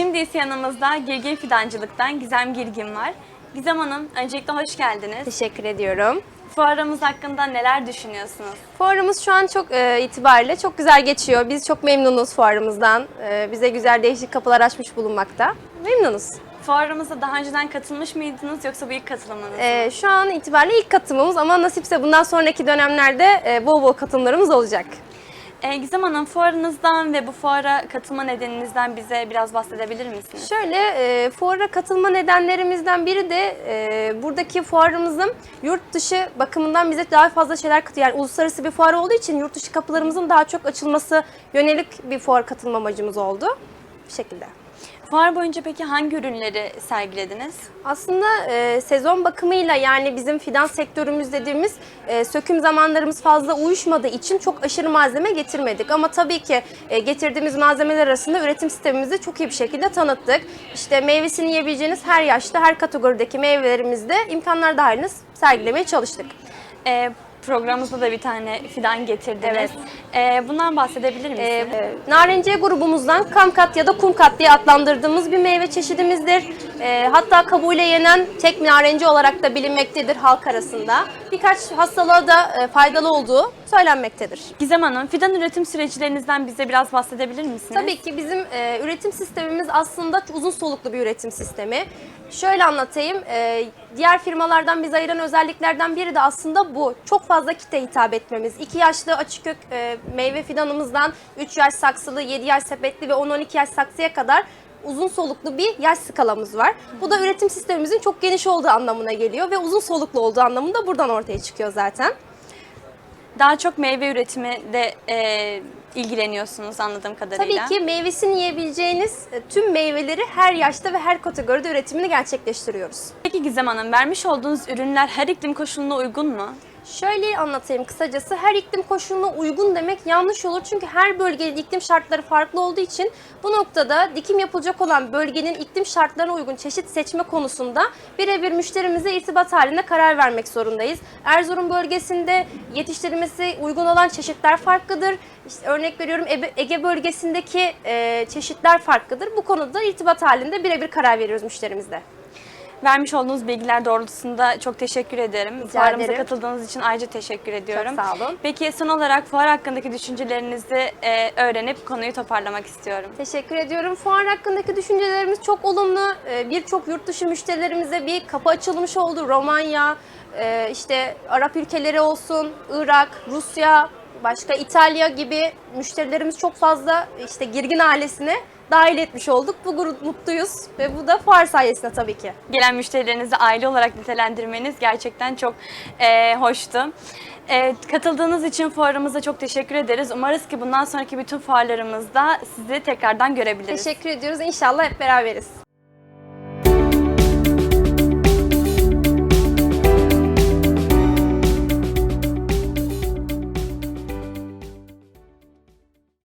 ise yanımızda Girgin Fidancılık'tan Gizem Girgin var. Gizem Hanım, öncelikle hoş geldiniz. Teşekkür ediyorum. Fuarımız hakkında neler düşünüyorsunuz? Fuarımız şu an çok e, itibariyle çok güzel geçiyor. Biz çok memnunuz fuarımızdan. E, bize güzel değişik kapılar açmış bulunmakta. Memnunuz. Fuarımıza daha önceden katılmış mıydınız yoksa bu ilk katılımınız mı? E, şu an itibariyle ilk katılımımız ama nasipse bundan sonraki dönemlerde e, bol bol katılımlarımız olacak. Ee, Gizem Hanım, fuarınızdan ve bu fuara katılma nedeninizden bize biraz bahsedebilir misiniz? Şöyle e, fuara katılma nedenlerimizden biri de e, buradaki fuarımızın yurt dışı bakımından bize daha fazla şeyler katıyor. Yani uluslararası bir fuar olduğu için yurt dışı kapılarımızın daha çok açılması yönelik bir fuar katılma amacımız oldu. Bu şekilde. Fuar boyunca peki hangi ürünleri sergilediniz? Aslında e, sezon bakımıyla yani bizim fidan sektörümüz dediğimiz e, söküm zamanlarımız fazla uyuşmadığı için çok aşırı malzeme getirmedik. Ama tabii ki e, getirdiğimiz malzemeler arasında üretim sistemimizi çok iyi bir şekilde tanıttık. İşte meyvesini yiyebileceğiniz her yaşta, her kategorideki meyvelerimizde imkanlar dahilinde sergilemeye çalıştık. Ee, programımızda da bir tane fidan getirdiniz. Evet. Ee, bundan bahsedebilir misiniz? Ee, narenciye grubumuzdan kamkat ya da kumkat diye adlandırdığımız bir meyve çeşidimizdir. Ee, hatta kabuğuyla yenen tek narenci olarak da bilinmektedir halk arasında. Birkaç hastalığa da e, faydalı olduğu söylenmektedir. Gizem Hanım, fidan üretim süreçlerinizden bize biraz bahsedebilir misiniz? Tabii ki bizim e, üretim sistemimiz aslında uzun soluklu bir üretim sistemi. Şöyle anlatayım, e, diğer firmalardan bizi ayıran özelliklerden biri de aslında bu. Çok fazla kite hitap etmemiz. 2 yaşlı açık kök e, meyve fidanımızdan 3 yaş saksılı, 7 yaş sepetli ve 10-12 yaş saksıya kadar uzun soluklu bir yaş skalamız var. Bu da üretim sistemimizin çok geniş olduğu anlamına geliyor ve uzun soluklu olduğu anlamında buradan ortaya çıkıyor zaten. Daha çok meyve üretimi de e, ilgileniyorsunuz anladığım kadarıyla. Tabii ki meyvesini yiyebileceğiniz e, tüm meyveleri her yaşta ve her kategoride üretimini gerçekleştiriyoruz. Peki Gizem Hanım, vermiş olduğunuz ürünler her iklim koşuluna uygun mu? Şöyle anlatayım kısacası her iklim koşuluna uygun demek yanlış olur çünkü her bölgenin iklim şartları farklı olduğu için bu noktada dikim yapılacak olan bölgenin iklim şartlarına uygun çeşit seçme konusunda birebir müşterimize irtibat halinde karar vermek zorundayız. Erzurum bölgesinde yetiştirilmesi uygun olan çeşitler farklıdır. İşte örnek veriyorum Ege- bölgesindeki çeşitler farklıdır. Bu konuda irtibat halinde birebir karar veriyoruz müşterimizle. Vermiş olduğunuz bilgiler doğrultusunda çok teşekkür ederim. Fuarımıza ederim. katıldığınız için ayrıca teşekkür ediyorum. sağ olun. Peki son olarak fuar hakkındaki düşüncelerinizi e, öğrenip konuyu toparlamak istiyorum. Teşekkür ediyorum. Fuar hakkındaki düşüncelerimiz çok olumlu. Ee, Birçok yurt dışı müşterilerimize bir kapı açılmış oldu. Romanya, e, işte Arap ülkeleri olsun, Irak, Rusya, başka İtalya gibi müşterilerimiz çok fazla işte Girgin ailesine dahil etmiş olduk. Bu grup mutluyuz ve bu da fuar sayesinde tabii ki. Gelen müşterilerinizi aile olarak nitelendirmeniz gerçekten çok e, hoştu. E, katıldığınız için fuarımıza çok teşekkür ederiz. Umarız ki bundan sonraki bütün fuarlarımızda sizi tekrardan görebiliriz. Teşekkür ediyoruz. İnşallah hep beraberiz.